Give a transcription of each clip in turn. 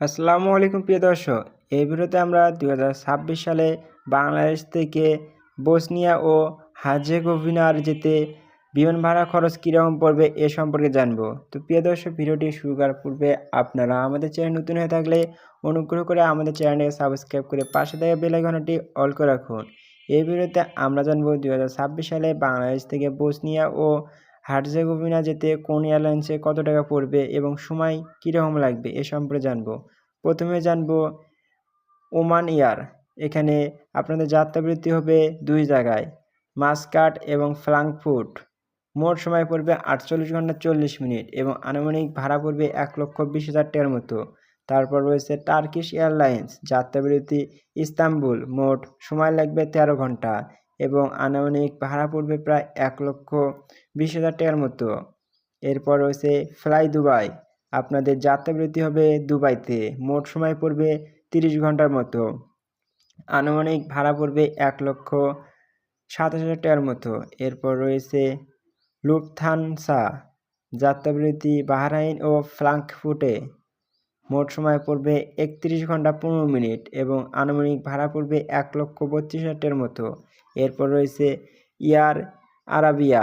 আসসালামু আলাইকুম, প্রিয় দর্শক। এই ভিডিওতে আমরা দু হাজার ছাব্বিশ সালে বাংলাদেশ থেকে বসনিয়া ও হাজেগোভিনার যেতে বিমান ভাড়া খরচ কীরকম পড়বে এ সম্পর্কে জানব। তো প্রিয় দর্শক, ভিডিওটি শুরু করার পূর্বে আপনারা আমাদের চ্যানেল নতুন হয়ে থাকলে অনুগ্রহ করে আমাদের চ্যানেলকে সাবস্ক্রাইব করে পাশে দেওয়া বেলাইকনটি অল করে রাখুন। এই ভিডিওতে আমরা জানব দু হাজার ছাব্বিশ সালে বাংলাদেশ থেকে বসনিয়া ও হার্জেগোভিনা যেতে কোন এয়ারলাইন্সে কত টাকা পড়বে এবং সময় কীরকম লাগবে এ সম্পর্কে জানব। প্রথমে জানব ওমান এয়ার। এখানে আপনাদের যাত্রাবৃত্তি হবে দুই জায়গায়, মাসকাট এবং ফ্রাঙ্কফুট মোট সময় পড়বে আটচল্লিশ ঘণ্টা চল্লিশ মিনিট এবং আনুমানিক ভাড়া পড়বে এক লক্ষ বিশ হাজার টাকার মতো। তারপর রয়েছে টার্কিশ এয়ারলাইন্স। যাত্রাবিরতি ইস্তাম্বুল। মোট সময় লাগবে তেরো ঘণ্টা। এবং আনুমানিক ভাড়া পড়বে প্রায় এক লক্ষ বিশ হাজার টাকার মতো। এরপর রয়েছে ফ্লাই দুবাই। আপনাদের যাত্রাবৃত্তি হবে দুবাইতে। মোট সময় পড়বে তিরিশ ঘণ্টার মতো। আনুমানিক ভাড়া পড়বে এক লক্ষ সাতাশ হাজার টাকার মতো। এরপর রয়েছে লুপথানসা যাত্রাবৃত্তি বাহরাইন ও ফ্রাঙ্কফুটে। মোট সময় পড়বে একত্রিশ ঘণ্টা পনেরো মিনিট এবং আনুমানিক ভাড়া পড়বে এক লক্ষ বত্রিশ হাজার মতো। এরপর রয়েছে ইয়ার আরাবিয়া,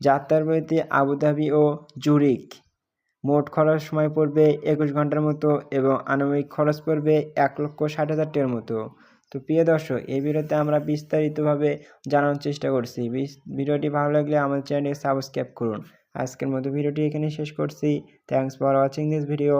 যাত্রার বইতে আবুধাবি ও জুরিক মোট খরচ সময় পড়বে একুশ ঘণ্টার মতো এবং আনুমানিক খরচ পড়বে এক লক্ষ ষাট হাজার টাকার মতো। তো প্রিয় দর্শক, এই ভিডিওতে আমরা বিস্তারিতভাবে জানানোর চেষ্টা করছি। ভিডিওটি ভালো লাগলে আমাদের চ্যানেলটি সাবস্ক্রাইব করুন। আজকের মতো ভিডিওটি এখানে শেষ করছি। Thanks for watching this video